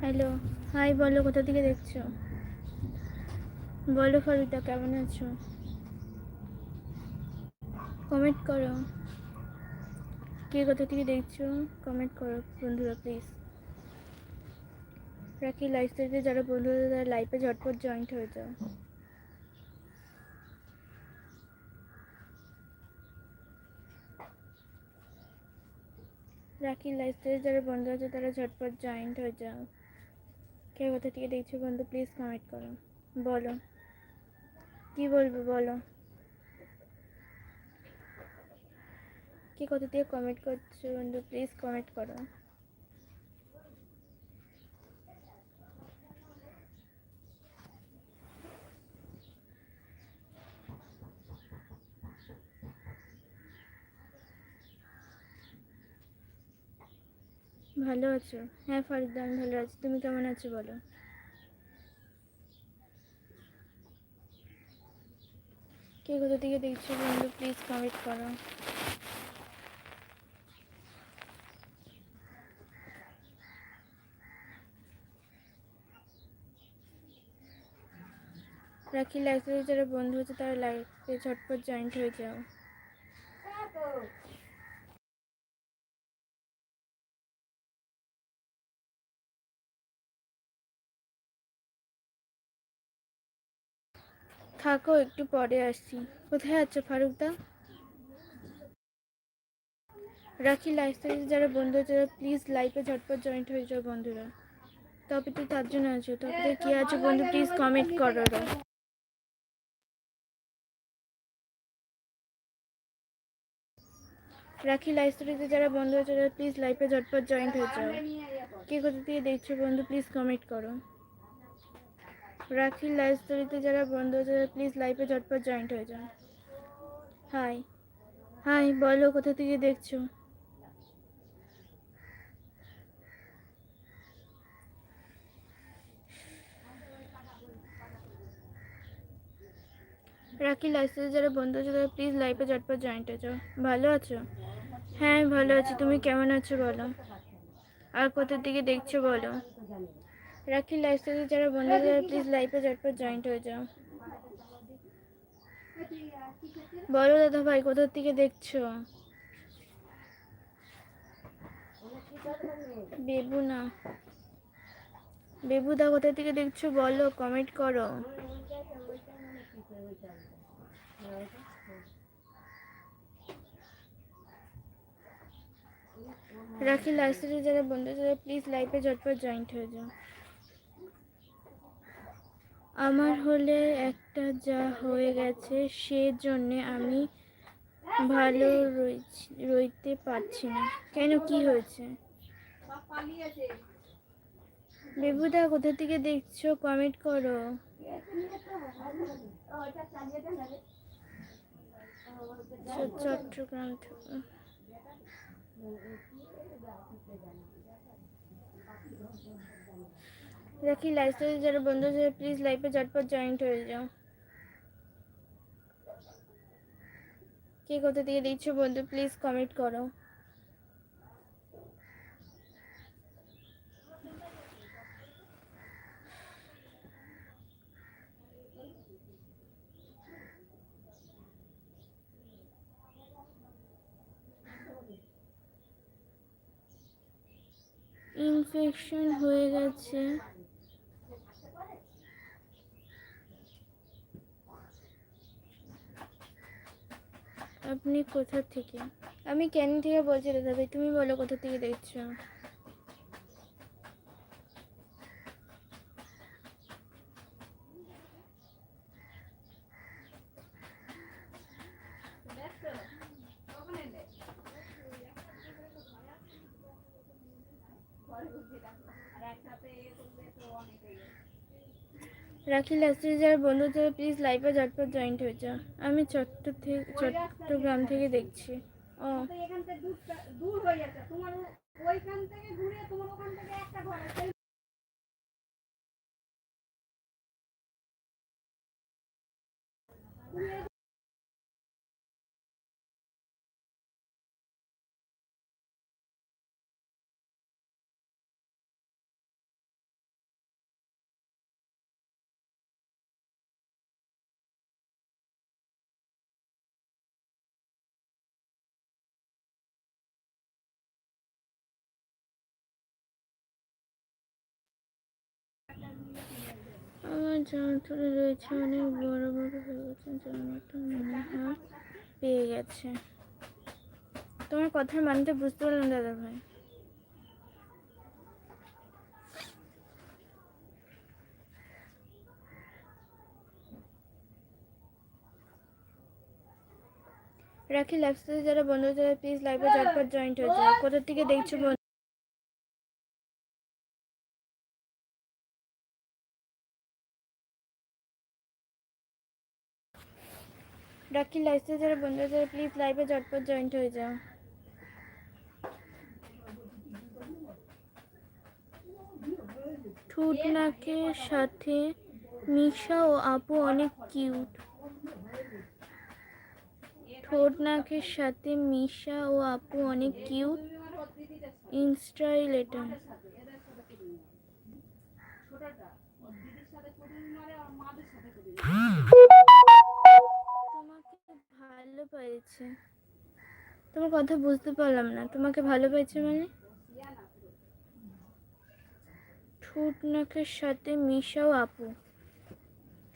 Hello hi বলো, কোথা থেকে দেখছ? বলো ফরিদা কেমন আছো? কমেন্ট করো। কে কোথা থেকে দেখছ? কমেন্ট করো, বন্ধুরা প্লিজ রাখি লাইফ থেকে যারা বন্ধুরা, তারা লাইফে ঝটপট জয়েন্ট হয়ে যাও। রাখি লাইফ থেকে যারা বন্ধু আছে, তারা ঝটপট জয়েন্ট হয়ে যাও। কে কোথা থেকে দেখছ বন্ধু প্লিজ কমেন্ট করো। বলো। কি বলব, বলো। কে কোথা থেকে কমেন্ট করছ বন্ধু প্লিজ কমেন্ট করো। ভালো আছো? হ্যাঁ ফারিদা আমি ভালো আছি। তুমি কেমন আছো বলো? কে কোথা থেকে দেখছ বন্ধু? প্লিজ কমেন্ট করো। রাখি লাইফে যারা বন্ধু হচ্ছে, তারা লাইফে ঝটপট জয়েন্ট হয়ে যাও। থাকো, একটু পরে আসছি। কোথায় আছো, ফারুকদা? রাখি লাইফস্টাইল যারা বন্ধু আছে প্লিজ লাইফে ঝটপট জয়েন্ট হয়ে যাও বন্ধুরা। তবে তো তার জন্য আছো, তবে কি আছে বন্ধু প্লিজ কমেন্ট করো রাখি লাইফস্টাইলে যারা বন্ধু তারা প্লিজ লাইফে ঝটপট জয়েন্ট হয়ে যাও। কে কোথা থেকে দেখছ বন্ধু প্লিজ কমেন্ট করো। রাখি লাইফ স্টোরিতে যারা বন্ধু আছে প্লিজ লাইফে ঝটপট জয়েন্ট হয়ে যান হাই হাই, বলো, কোথা থেকে দেখছ? রাখি লাইফে যারা বন্ধু আছে, তারা প্লিজ লাইফে ঝটপট জয়েন্ট হয়ে যাও। ভালো আছো? হ্যাঁ ভালো আছি। তুমি কেমন আছো বলো? আর কোথা থেকে দেখছ বলো? রাখি লাইফস্টাইলে যারা বন্ধু যারা প্লিজ লাইফে ঝটপট জয়েন্ট হয়ে যাও। বলো দাদা ভাই, কোথার থেকে দেখছ? বেবু না বেবুদা কোথা থেকে দেখছ? বলো কমেন্ট করো। রাখি লাইফস্টাইলে যারা বন্ধু যারা প্লিজ লাইফে ঝটপট জয়েন্ট হয়ে যাও। আমার হলে একটা যা হয়ে গেছে, সেজন্যে আমি ভালো রইতে পারছি না। কেন কি হয়েছে? বেবুদা, কোথা থেকে দেখছ? কমেন্ট করো। চট্টগ্রাম থেকে। রাখি লাইফস্টাইল যারা বন্ধু আছে প্লিজ লাইফে ঝটপট জয়েন্ট হয়ে যাও। কে কোথা থেকে দিচ্ছ বন্ধু প্লিজ কমেন্ট করো। ইনফেকশন হয়ে গেছে। আপনি কোথা থেকে? আমি ক্যানিং থেকে বলছি দাদা? তুমি বলো কোথা থেকে দেখছ? রাখি লাস্টে যারা বন্ধু তারা প্লিজ লাইভে ঝটপট জয়েন্ট হয়ে যাও। আমি চট্ট থেকে চট্টগ্রাম থেকে দেখছি। ও। আমার জামাতুলে রয়েছে, অনেক বড় বড় হয়ে গেছে, জামাটা মনে হয় পেয়ে গেছে। তোমার কথার মানতে বুঝতে পারলাম দাদা ভাই রাখি লাইফস্টাইল যারা বন্ধু যারা প্লিজ লাইভে জয়েন্ট হয়ে যায় কোথা থেকে দেখছ রাখি লাইফস্টাইল যারা বন্ধু যারা প্লিজ লাইভে ঝটপট জয়েন্ট হয়ে যাও। ঠোঁট নাকের সাথে মিশা ও আপু অনেক কিউট ঠোঁট নাকের সাথে মিশা ও আপু অনেক কিউট ইনস্টাইল এটা পেয়েছে তোমার কথা বুঝতে পারলাম না। তোমাকে ভালো পেয়েছে মানে? ঠোঁট সাথে মিশাও আপু।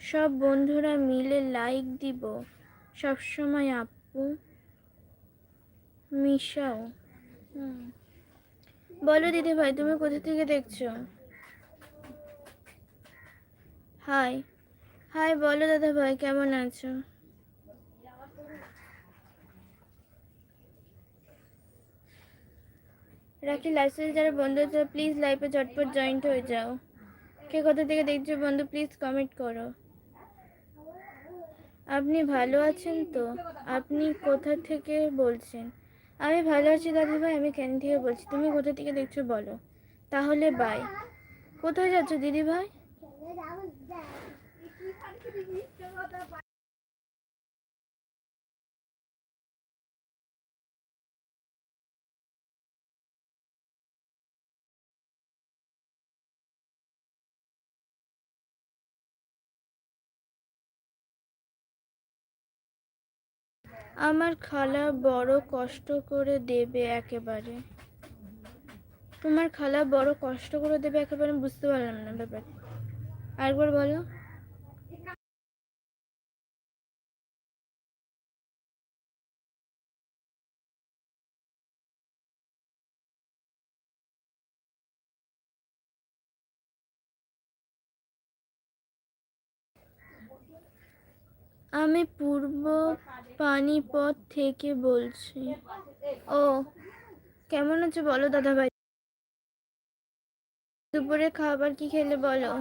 সব বন্ধুরা মিলে লাইক দিব। সবসময় আপু, মিশাও। হুম। বলো দিদি ভাই তুমি কোথা থেকে দেখছ? হাই হাই বলো দাদা ভাই কেমন আছো? রাখি লাইসেন্স যারা বন্ধু আছে প্লিজ লাইফে ঝটপট জয়েন্ট হয়ে যাও। কে কোথা থেকে দেখছ বন্ধু প্লিজ কমেন্ট করো। আপনি ভালো আছেন তো? আপনি কোথা থেকে বলছেন? আমি ভালো আছি দাদু ভাই, আমি ক্যান্টিয়ে থেকে বলছি? তুমি কোথা থেকে দেখছ বলো। তাহলে বাই কোথায় যাচ্ছ দিদি ভাই? আমার খালা বড় কষ্ট করে দেবে একেবারে। তোমার খালা বড় কষ্ট করে দেবে একেবারে বুঝতে পারলাম না ব্যাপারটা। আরেকবার বলো। আমি পূর্ব পানিপথ থেকে বলছি। ও, কেমন আছো বলো দাদা ভাই দুপুরে খাবার কি খেলে বলো?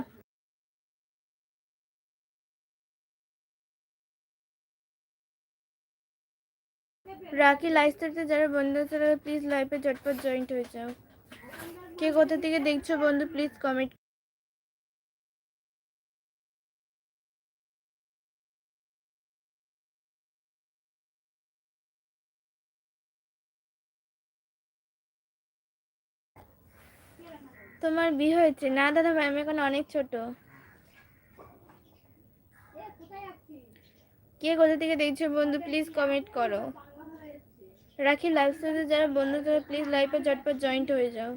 রাখি লাইফ লাইফস্টাইলতে যারা বন্ধু আছে তারা প্লিজ লাইফে ঝটপট জয়েন্ট হয়ে যাও। কে কোথা থেকে দেখছ বন্ধু প্লিজ কমেন্ট তোমার বিয়ে হয়েছে? না, দাদা ভাই, আমি এখন অনেক ছোট। কে কোথা থেকে দেখছ বন্ধু? প্লিজ কমেন্ট করো। রাখি লাইফস্টাইলে যারা বন্ধু তারা প্লিজ লাইভে ঝটপট জয়েন্ট হয়ে যাও।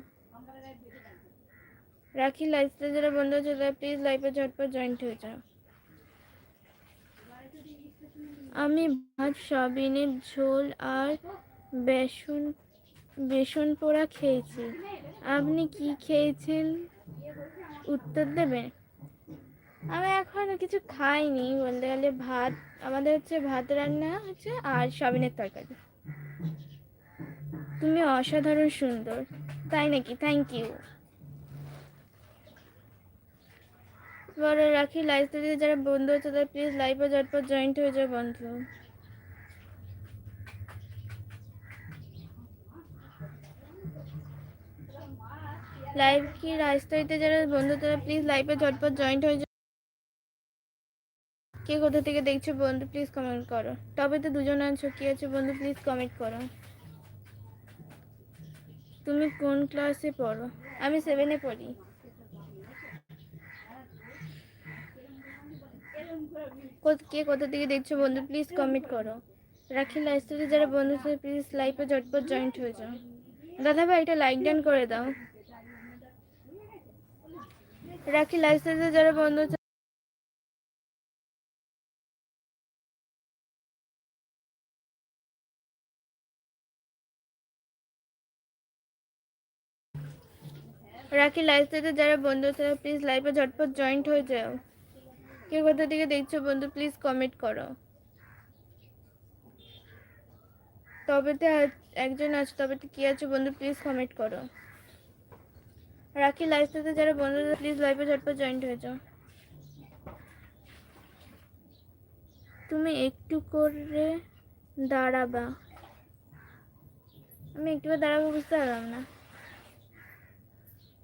রাখি লাইফস্টাইলে যারা বন্ধু আছে তারা প্লিজ লাইভে ঝটপট জয়েন্ট হয়ে যাও। আমি ভাত, সয়াবিনের ঝোল আর বেসন বেসন পোড়া খেয়েছি। আপনি কি খেয়েছেন? উত্তর দেবে। আমি এখনও কিছু খাইনি, বলতে গেলে ভাত, আমাদের হচ্ছে ভাত রান্না হচ্ছে আর সয়াবিনের তরকারি। তুমি অসাধারণ সুন্দর, তাই নাকি? থ্যাংক ইউ বড় রাখি লাইভ যারা বন্ধু আছে তারা প্লিজ লাইভে জয়েন্ট হয়ে যাও বন্ধু। লাইভ কি রাজশাহীতে যারা বন্ধু, তারা প্লিজ লাইভে ঝটপট জয়েন্ট হয়ে যাও। কে কোথা থেকে দেখছ বন্ধু প্লিজ কমেন্ট করো। তবে তো দুজন আছো কি আছে, বন্ধু প্লিজ কমেন্ট করো। তুমি কোন ক্লাসে পড়ো? আমি সেভেনে পড়ি। কো- কোথা থেকে দেখছ বন্ধু প্লিজ কমেন্ট করো। রাখি লাইফস্টাইলে যারা বন্ধু প্লিজ লাইভে ঝটপট জয়েন্ট হয়ে যাও। দাদা ভাই, এটা লাইক ডান করে দাও। রাখি লাইসেন্সে যারা বন্ধ রাখি লাইফটাতে যারা বন্ধু ছাড়া প্লিজ লাইভে ঝটপট জয়েন্ট হয়ে যাও। কে কোথা থেকে দেখছ বন্ধু প্লিজ কমেন্ট করো। তবে তো একজন আছে তবে তো কি আছে বন্ধু প্লিজ কমেন্ট করো। রাখি থেকে যারা বন্ধু প্লিজ লাইভে ঝটপট জয়েন্ট হয়ে যাও। তুমি একটু করে দাঁড়াবা। আমি একটু করে দাঁড়াবো বুঝতে পারলাম না।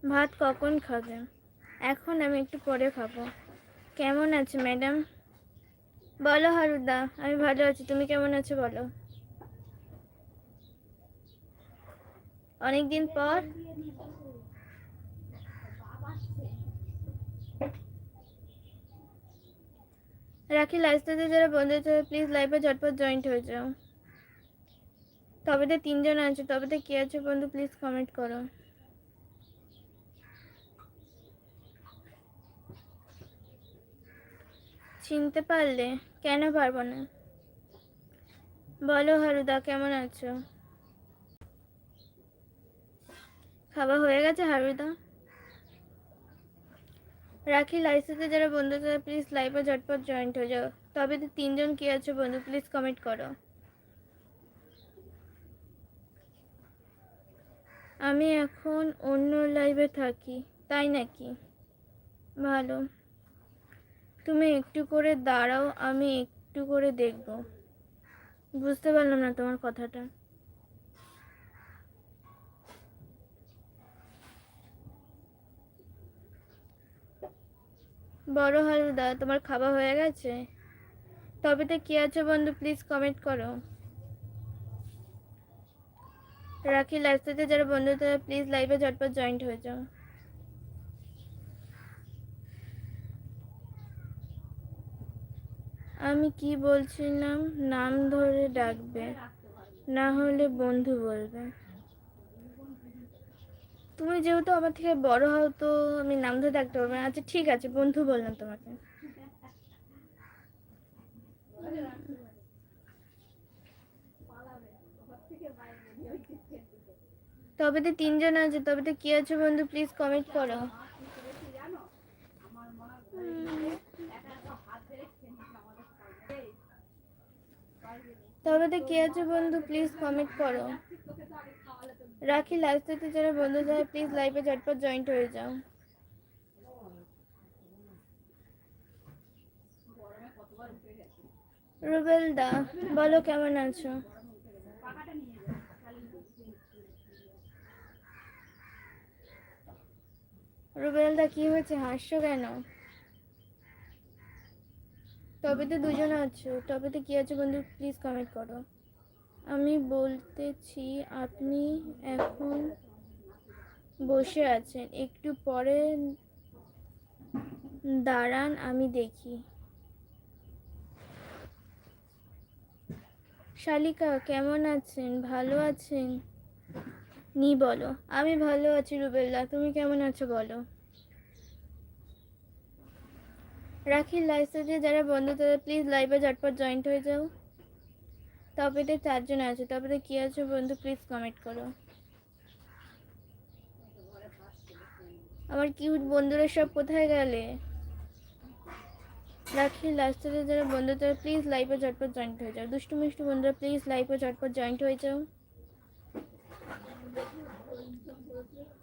ভাত কখন খাবে? এখন আমি একটু পরে খাব। কেমন আছে ম্যাডাম বলো, হারুদা, আমি ভালো আছি। তুমি কেমন আছো, বলো? অনেকদিন পর? রাখি লাইফস্টাইলে যারা বন্ধু আছে প্লিজ লাইভে ঝটপট জয়েন্ট হয়ে যাও। তবে তো তিনজন আছে তবে তো কে আছে বন্ধু প্লিজ কমেন্ট করো। চিনতে পারলে কেন পারব না? বলো হারুদা, কেমন আছো? খাওয়া হয়ে গেছে হারুদা? রাখি লাইসেন্সে যারা বন্ধু তারা প্লিজ লাইভে ঝটপট জয়েন্ট হয়ে যাও। তবে তো তিনজন কি আছে বন্ধু প্লিজ কমেন্ট করো। আমি এখন অন্য লাইভে থাকি, তাই নাকি? ভালো। তুমি একটু করে দাঁড়াও, আমি একটু করে দেখব। বুঝতে পারলাম না তোমার কথাটা। বড় হালুদা, তোমার খাওয়া হয়ে গেছে? তবে তো কি আছে বন্ধু? প্লিজ কমেন্ট করো। রাখি থেকে যারা বন্ধু, তারা প্লিজ লাইভে ঝটপট জয়েন্ট হয়ে যাও। আমি কি বলছিলাম? নাম ধরে ডাকবে। না হলে বন্ধু বলবে। তুমি যেহেতু আমার থেকে বড় হও, তো আমি নাম ধরে ডাকতে পারব না। আচ্ছা ঠিক আছে, বন্ধু বললাম তোমাকে। তবে তো তিনজন আছে, তবে তো কি আছে বন্ধু? প্লিজ কমেন্ট করো। তবে তো কে আছে বন্ধু? প্লিজ কমেন্ট করো। রাখি লাইভ থেকে যারা বন্ধু যায় প্লিজ লাইভে ঝটপট জয়েন্ট হয়ে যাও। রুবেল দা বলো কেমন আছো? রুবেল দা কি হয়েছে? হাসছো কেন? তবে তো দুজন আছো। তবে তো কি আছে বন্ধু প্লিজ কমেন্ট করো। আমি বলতেছি, আপনি এখন বসে আছেন। একটু পরে দাঁড়ান, আমি দেখি। শালিকা, কেমন আছেন? ভালো আছেন? নি, বলো। আমি ভালো আছি রুবেল্লা তুমি কেমন আছো, বলো? রাখি লাইসেন্সে যারা বন্ধু তারা প্লিজ লাইভে ঝটপট জয়েন্ট হয়ে যাও। তবে তো চারজন আছে, তবে তো কী আছে বন্ধু? প্লিজ কমেন্ট করো। আমার কিউট বন্ধুরা সব কোথায় গেলে? রাখি লাস্টে যারা বন্ধু, তারা প্লিজ লাইভে ঝটপট জয়েন্ট হয়ে যাও। দুষ্টু, মিষ্টি বন্ধুরা প্লিজ লাইভে ঝটপট জয়েন্ট হয়ে যাও।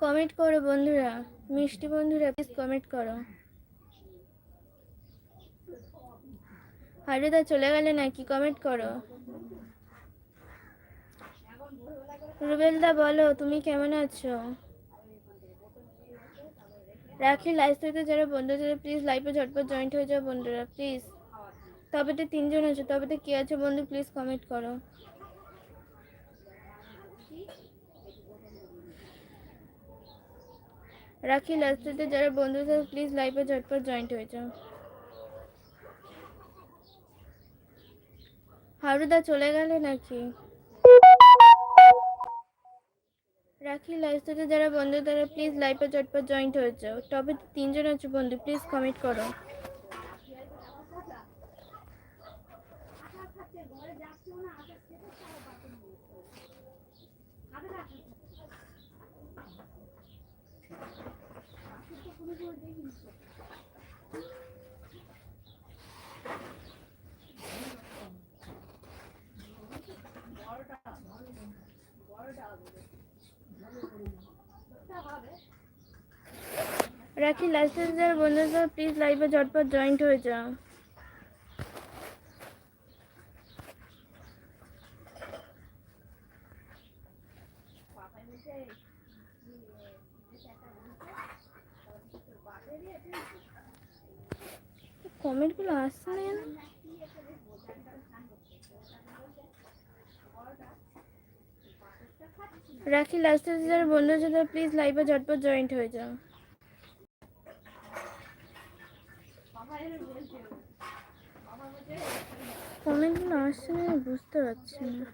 কমেন্ট করো বন্ধুরা। মিষ্টি বন্ধুরা প্লিজ কমেন্ট করো। হারিদা চলে গেলে নাকি? কমেন্ট করো। রুবেলদা, বলো, তুমি কেমন আছো? রাখি লাইভ থেকে যারা বন্ধু যারা প্লিজ লাইভে ঝটপট জয়েন্ট হয়ে যাও বন্ধুরা প্লিজ তবে তো তিনজন আছো তবে তো কে আছে বন্ধু প্লিজ কমেন্ট করো। রাখি থেকে যারা বন্ধু যারা প্লিজ লাইভে ঝটপট জয়েন্ট হয়ে যাও। হারুদা চলে গেলে নাকি? রাখি লাইভ থেকে যারা বন্ধু, তারা প্লিজ লাইভে চটপট জয়েন্ট হয়ে যাও। তবে তিনজন আছে বন্ধু প্লিজ কমেন্ট করো। রাখি লাইসেন্স যারা বন্ধু আছে প্লিজ লাইভে ঝটপট জয়েন্ট হয়ে যাও কমেন্টগুলো আসছে না কেন? রাখি লাস্টে বন্ধু আছে প্লিজ লাইভে ঝটপট জয়েন্ট হয়ে যাও কমেন্টগুলো আসছে না আমি বুঝতে পারছি না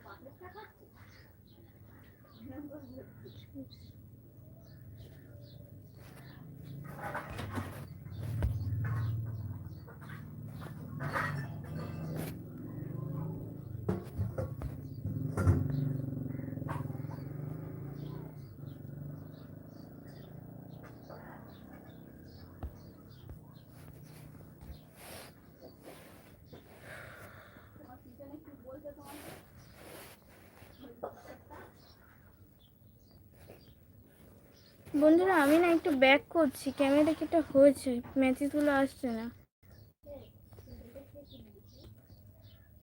বন্ধুরা আমি না একটু ব্যাক করছি। ক্যামেরা কি একটা হয়েছে? ম্যাচেসগুলো আসছে না।